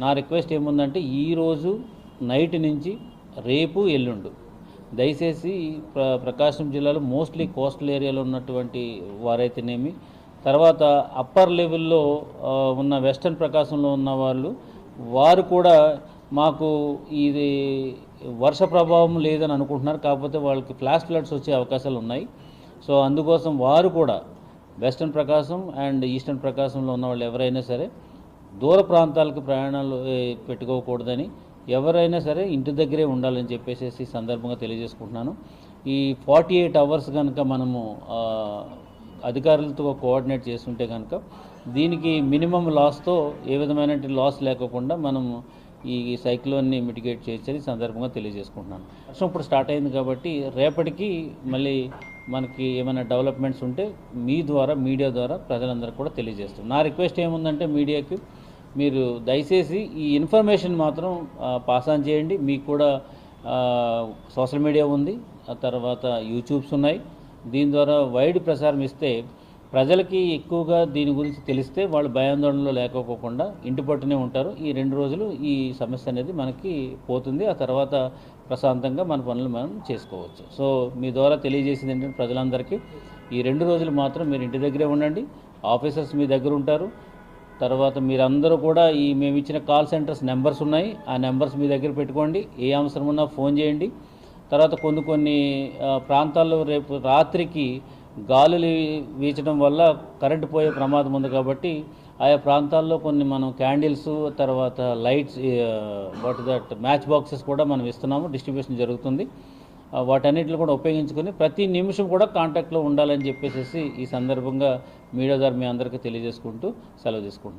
నా రిక్వెస్ట్ ఏముందంటే ఈరోజు నైట్ నుంచి రేపు ఎల్లుండు. దయచేసి ప్ర ప్రకాశం జిల్లాలో మోస్ట్లీ కోస్టల్ ఏరియాలో ఉన్నటువంటి వారైతేనేమి తర్వాత అప్పర్ లెవెల్లో ఉన్న వెస్టర్న్ ప్రకాశంలో ఉన్న వాళ్ళు వారు కూడా మాకు ఇది వర్ష ప్రభావం లేదని అనుకుంటున్నారు కాకపోతే వాళ్ళకి ఫ్లాష్ ఫ్లడ్స్ వచ్చే అవకాశాలు ఉన్నాయి. సో అందుకోసం వారు కూడా వెస్టర్న్ ప్రకాశం అండ్ ఈస్టర్న్ ప్రకాశంలో ఉన్న వాళ్ళు ఎవరైనా సరే దూర ప్రాంతాలకు ప్రయాణాలు పెట్టుకోకూడదని ఎవరైనా సరే ఇంటి దగ్గరే ఉండాలని చెప్పేసి సందర్భంగా తెలియజేసుకుంటున్నాను. ఈ ఫార్టీ ఎయిట్ అవర్స్ కనుక మనము అధికారులతో కోఆర్డినేట్ చేస్తుంటే కనుక దీనికి మినిమం లాస్తో ఏ విధమైన లాస్ లేకోకుండా మనం ఈ సైక్లోన్ని మిటిగేట్ చేయొచ్చని సందర్భంగా తెలియజేసుకుంటున్నాను. వర్షం ఇప్పుడు స్టార్ట్ అయింది కాబట్టి రేపటికి మళ్ళీ మనకి ఏమైనా డెవలప్మెంట్స్ ఉంటే మీ ద్వారా మీడియా ద్వారా ప్రజలందరికీ కూడా తెలియజేస్తాం. నా రిక్వెస్ట్ ఏముందంటే మీడియాకి మీరు దయచేసి ఈ ఇన్ఫర్మేషన్ మాత్రం పాస్ ఆన్ చేయండి. మీకు కూడా సోషల్ మీడియా ఉంది. ఆ తర్వాత యూట్యూబ్స్ ఉన్నాయి. దీని ద్వారా వైడ్ ప్రసారం ఇస్తే ప్రజలకి ఎక్కువగా దీని గురించి తెలిస్తే వాళ్ళు భయాందోళనలో లేకపోకుండా ఇంటి పట్టునే ఉంటారు. ఈ రెండు రోజులు ఈ సమస్య అనేది మనకి పోతుంది. ఆ తర్వాత ప్రశాంతంగా మన పనులు మనం చేసుకోవచ్చు. సో మీ ద్వారా తెలియజేసింది ఏంటంటే ప్రజలందరికీ ఈ రెండు రోజులు మాత్రం మీరు ఇంటి దగ్గరే ఉండండి. ఆఫీసర్స్ మీ దగ్గర ఉంటారు. తర్వాత మీరందరూ కూడా ఈ మేము ఇచ్చిన కాల్ సెంటర్స్ నెంబర్స్ ఉన్నాయి. ఆ నెంబర్స్ మీ దగ్గర పెట్టుకోండి. ఏ అవసరం ఉన్నా ఫోన్ చేయండి. తర్వాత కొన్ని కొన్ని ప్రాంతాల్లో రేపు రాత్రికి గాలులు వీచడం వల్ల కరెంటు పోయే ప్రమాదం ఉంది కాబట్టి ఆయా ప్రాంతాల్లో కొన్ని మనం క్యాండిల్స్ తర్వాత lights what that match boxes కూడా మనం ఇస్తున్నాము. డిస్ట్రిబ్యూషన్ జరుగుతుంది. వాటన్నిటిని కూడా ఉపయోగించుకొని ప్రతి నిమిషం కూడా కాంటాక్ట్లో ఉండాలని చెప్పేసి ఈ సందర్భంగా మీడియా ద్వారా మీ అందరికీ తెలియజేసుకుంటూ సెలవు తీసుకుంటున్నాను